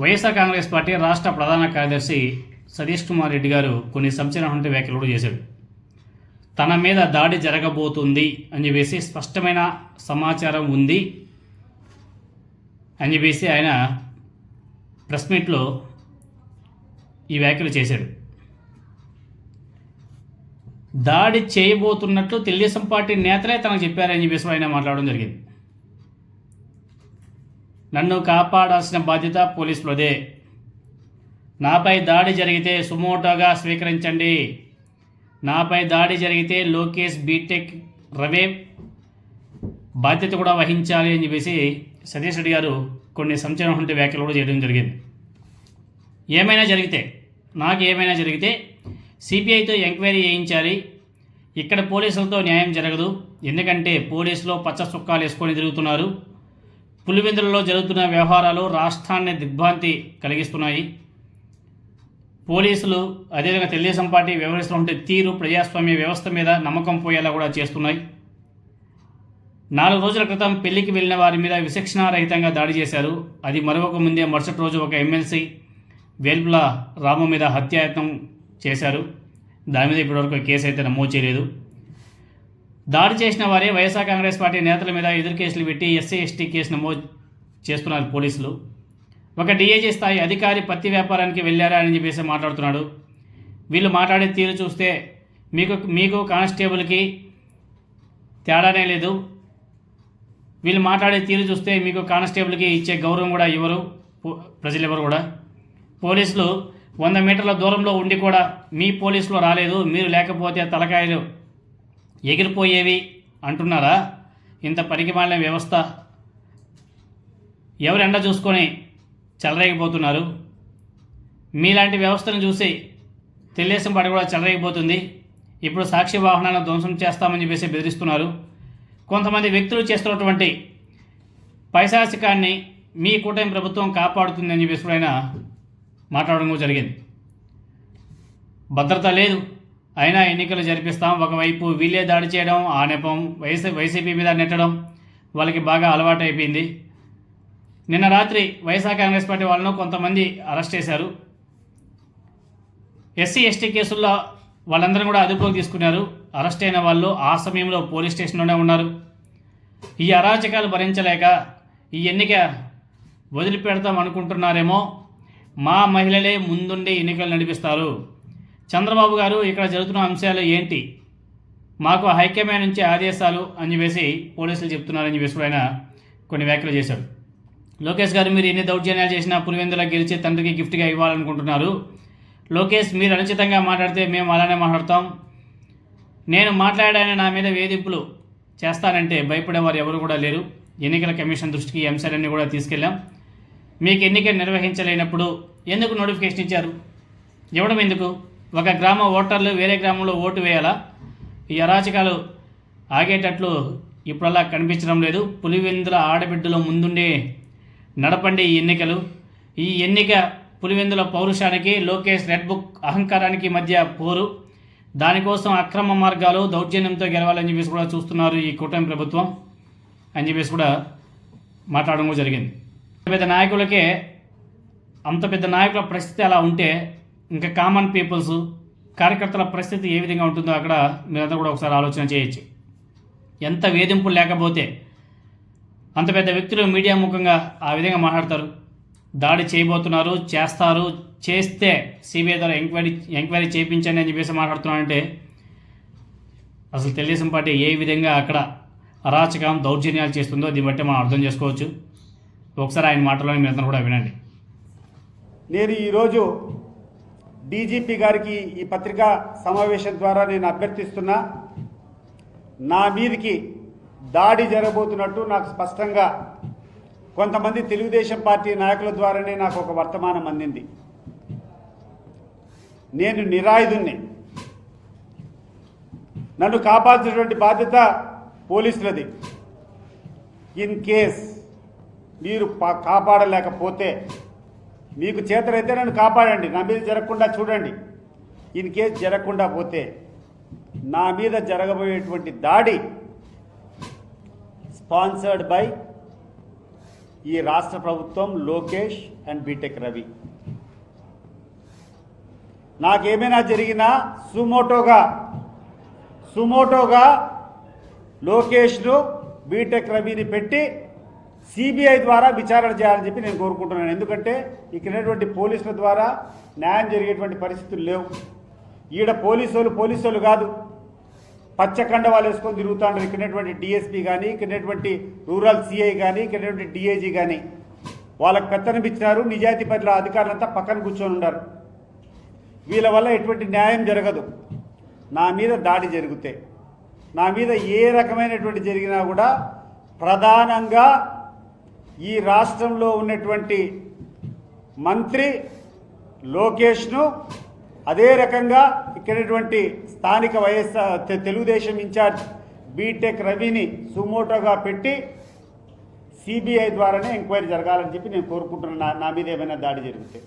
YSR Congress party రాష్ట్ర ప్రధాన కార్యదర్శి సతీష్ కుమార్ రెడ్డి గారు కొన్ని సంచలనటువంటి వ్యాఖ్యలు కూడా చేశాడు. తన మీద దాడి జరగబోతుంది అని చెప్పేసి స్పష్టమైన సమాచారం ఉంది అని చెప్పేసి ఆయన ప్రెస్ మీట్లో ఈ వ్యాఖ్యలు చేశాడు. దాడి చేయబోతున్నట్లు తెలుగుదేశం పార్టీ నేతలే తనకు చెప్పారని చెప్పేసి ఆయన మాట్లాడడం జరిగింది. నన్ను కాపాడాల్సిన బాధ్యత పోలీసులదే. నాపై దాడి జరిగితే సుమోటోగా స్వీకరించండి. నాపై దాడి జరిగితే లోకేష్ బీటెక్ రవే బాధ్యత కూడా వహించాలి అని చెప్పేసి సతీష్ రెడ్డి గారు కొన్ని సంచలనటువంటి వ్యాఖ్యలు కూడా చేయడం జరిగింది. ఏమైనా జరిగితే నాకు ఏమైనా జరిగితే సిబిఐతో ఎంక్వైరీ చేయించాలి. ఇక్కడ పోలీసులతో న్యాయం జరగదు. ఎందుకంటే పోలీసులు పచ్చ చొక్కాలు వేసుకొని తిరుగుతున్నారు. పులివెందులలో జరుగుతున్న వ్యవహారాలు రాష్ట్రాన్ని దిగ్భ్రాంతి కలిగిస్తున్నాయి. పోలీసులు అదేవిధంగా తెలుగుదేశం పార్టీ వ్యవహరిస్తున్నటువంటి తీరు ప్రజాస్వామ్య వ్యవస్థ మీద నమ్మకం పోయేలా కూడా చేస్తున్నాయి. నాలుగు రోజుల క్రితం పెళ్ళికి వెళ్ళిన వారి మీద విచక్షణారహితంగా దాడి చేశారు. అది మరొక ముందే మరుసటి రోజు ఒక ఎమ్మెల్సీ వేల్పుల రాము మీద హత్యాయత్నం చేశారు. దాని మీద ఇప్పటివరకు కేసు అయితే నమోదు చేయలేదు. దాడి చేసిన వారే వైఎస్ఆర్ కాంగ్రెస్ పార్టీ నేతల మీద ఎదురు కేసులు పెట్టి ఎస్సీ ఎస్టీ కేసు నమోదు చేస్తున్నారు పోలీసులు. ఒక డిఏజీ స్థాయి అధికారి పత్తి వ్యాపారానికి వెళ్ళారా అని చెప్పేసి మాట్లాడుతున్నాడు. వీళ్ళు మాట్లాడే తీరు చూస్తే మీకు మీకు కానిస్టేబుల్కి తేడానే లేదు. వీళ్ళు మాట్లాడే తీరు చూస్తే మీకు కానిస్టేబుల్కి ఇచ్చే గౌరవం కూడా ఇవ్వరు. పో- ప్రజలు ఎవరు కూడా. పోలీసులు వంద మీటర్ల దూరంలో ఉండి కూడా మీ పోలీసులు రాలేదు. మీరు లేకపోతే తలకాయలు ఎగిరిపోయేవి అంటున్నారా? ఇంత పనికిమాలిన వ్యవస్థ ఎవరు ఎండ చూసుకొని చెలరేగిపోతున్నారు? మీలాంటి వ్యవస్థను చూసి తెలుగుదేశం పార్టీ కూడా చెలరేగిపోతుంది. ఇప్పుడు సాక్షి వాహనాలను ధ్వంసం చేస్తామని చెప్పేసి బెదిరిస్తున్నారు. కొంతమంది వ్యక్తులు చేస్తున్నటువంటి పైశాసికాన్ని మీ కూటమి ప్రభుత్వం కాపాడుతుంది అని చెప్పేసి కూడా ఆయన మాట్లాడడం జరిగింది. భద్రత లేదు. అయినా ఎన్నికలు జరిపిస్తాం. ఒకవైపు వీళ్ళే దాడి చేయడం ఆ నెపం వైసీ వైసీపీ మీద నెట్టడం వాళ్ళకి బాగా అలవాటు అయిపోయింది నిన్న రాత్రి వైఎస్ఆర్ కాంగ్రెస్ పార్టీ వాళ్ళను కొంతమంది అరెస్ట్ చేశారు. ఎస్సీ ఎస్టీ కేసుల్లో వాళ్ళందరూ కూడా అదుపులోకి తీసుకున్నారు. అరెస్ట్ అయిన వాళ్ళు ఆ సమయంలో పోలీస్ స్టేషన్లోనే ఉన్నారు. ఈ అరాచకాలు భరించలేక ఈ ఎన్నిక వదిలిపెడతాం అనుకుంటున్నారేమో మా మహిళలే ముందుండి ఎన్నికలు నడిపిస్తారు. చంద్రబాబు గారు ఇక్కడ జరుగుతున్న అంశాలు ఏంటి? మాకు హైకమాండ్ నుంచి ఆదేశాలు అని చెప్పేసి పోలీసులు చెప్తున్నారని చెప్పేసి ఆయన కొన్ని వ్యాఖ్యలు చేశారు. లోకేష్ గారు మీరు ఎన్ని దౌర్జన్యాలు చేసినా పులివెందుల గెలిచి తండ్రికి గిఫ్ట్గా ఇవ్వాలనుకుంటున్నారు. లోకేష్ మీరు అనుచితంగా మాట్లాడితే మేము అలానే మాట్లాడతాం. నేను మాట్లాడాను నా మీద వేధింపులు చేస్తానంటే భయపడేవారు ఎవరు కూడా లేరు. ఎన్నికల కమిషన్ దృష్టికి ఈ అంశాలన్నీ కూడా తీసుకెళ్ళాం. మీకు ఎన్నిక నిర్వహించలేనప్పుడు ఎందుకు నోటిఫికేషన్ ఇచ్చారు? ఇవ్వడం ఎందుకు? ఒక గ్రామ ఓటర్లు వేరే గ్రామంలో ఓటు వేయాలా? ఈ అరాచకాలు ఆగేటట్లు ఇప్పుడల్లా కనిపించడం లేదు. పులివెందుల ఆడబిడ్డలో ముందుండే నడపండి ఈ ఎన్నికలు. ఈ ఎన్నిక పులివెందుల పౌరుషానికి లోకేష్ రెడ్ బుక్ అహంకారానికి మధ్య పోరు. దానికోసం అక్రమ మార్గాలు దౌర్జన్యంతో గెలవాలని చెప్పేసి కూడా చూస్తున్నారు ఈ కూటమి ప్రభుత్వం అని చెప్పేసి కూడా మాట్లాడడం జరిగింది. పెద్ద పెద్ద నాయకులకే అంత పెద్ద నాయకుల పరిస్థితి అలా ఉంటే ఇంకా కామన్ పీపుల్స్ కార్యకర్తల పరిస్థితి ఏ విధంగా ఉంటుందో అక్కడ మీరంతా కూడా ఒకసారి ఆలోచన చేయొచ్చు. ఎంత వేధింపులు లేకపోతే అంత పెద్ద వ్యక్తులు మీడియా ముఖంగా ఆ విధంగా మాట్లాడతారు. దాడి చేయబోతున్నారు చేస్తారు చేస్తే సిబిఐ ద్వారా ఎంక్వైరీ ఎంక్వైరీ చేయించండి అని చెప్పేసి మాట్లాడుతున్నారంటే అసలు తెలుగుదేశం పార్టీ ఏ విధంగా అక్కడ అరాచకం దౌర్జన్యాలు చేస్తుందో దీన్ని బట్టి మనం అర్థం చేసుకోవచ్చు. ఒకసారి ఆయన మాటలోనే మీరందరూ కూడా వినండి. నేను ఈరోజు డీజీపీ గారికి ఈ పత్రికా సమావేశం ద్వారా నేను అభ్యర్థిస్తున్నా. నా మీదికి దాడి జరగబోతున్నట్టు నాకు స్పష్టంగా కొంతమంది తెలుగుదేశం పార్టీ నాయకుల ద్వారానే నాకు ఒక వర్తమానం అందింది. నేను నిరాయుధుణ్ణి. నన్ను కాపాల్సినటువంటి బాధ్యత పోలీసులది. ఇన్ కేస్ మీరు పా- కాపాడలేకపోతే మీకు చేతనైతే నన్ను కాపాడండి. నా మీద జరగకుండా చూడండి. ఇన్ కేస్ జరగకుండా పోతే నా మీద జరగబోయేటువంటి దాడి స్పాన్సర్డ్ బై ఈ రాష్ట్ర ప్రభుత్వం లోకేష్ అండ్ బీటెక్ రవి. నాకేమైనా జరిగినా సుమోటోగా సుమోటోగా లోకేష్ను బీటెక్ రవిని పెట్టి సిబిఐ ద్వారా విచారణ చేయాలని చెప్పి నేను కోరుకుంటున్నాను. ఎందుకంటే ఇక్కడటువంటి పోలీసుల ద్వారా న్యాయం జరిగేటువంటి పరిస్థితులు లేవు. ఈడ పోలీసులు పోలీసులు కాదు. పచ్చకండ వాళ్ళు వేసుకొని తిరుగుతాడు ఇక్కడటువంటి డిఎస్పి డిఎస్పీ కానీ ఇక్కడటువంటి రూరల్ సిఐ కానీ ఇక్కడటువంటి డిఐజీ కానీ వాళ్ళకి పెత్తనం నిజాయితీ పట్ల అధికారులంతా పక్కన కూర్చొని ఉన్నారు. వీళ్ళ వల్ల ఎటువంటి న్యాయం జరగదు. నా మీద దాడి జరిగితే నా మీద ఏ రకమైనటువంటి జరిగినా కూడా ప్రధానంగా ఈ రాష్ట్రంలో ఉన్నటువంటి మంత్రి లోకేష్ను అదే రకంగా ఇక్కడటువంటి స్థానిక వైఎస్ఆర్ తె- తెలుగుదేశం ఇన్ఛార్జ్ బీటెక్ రవిని సుమోటోగా పెట్టి సిబిఐ ద్వారానే ఎంక్వైరీ జరగాలని చెప్పి నేను కోరుకుంటున్నాను నా- నా మీద ఏమైనా దాడి జరిగితే.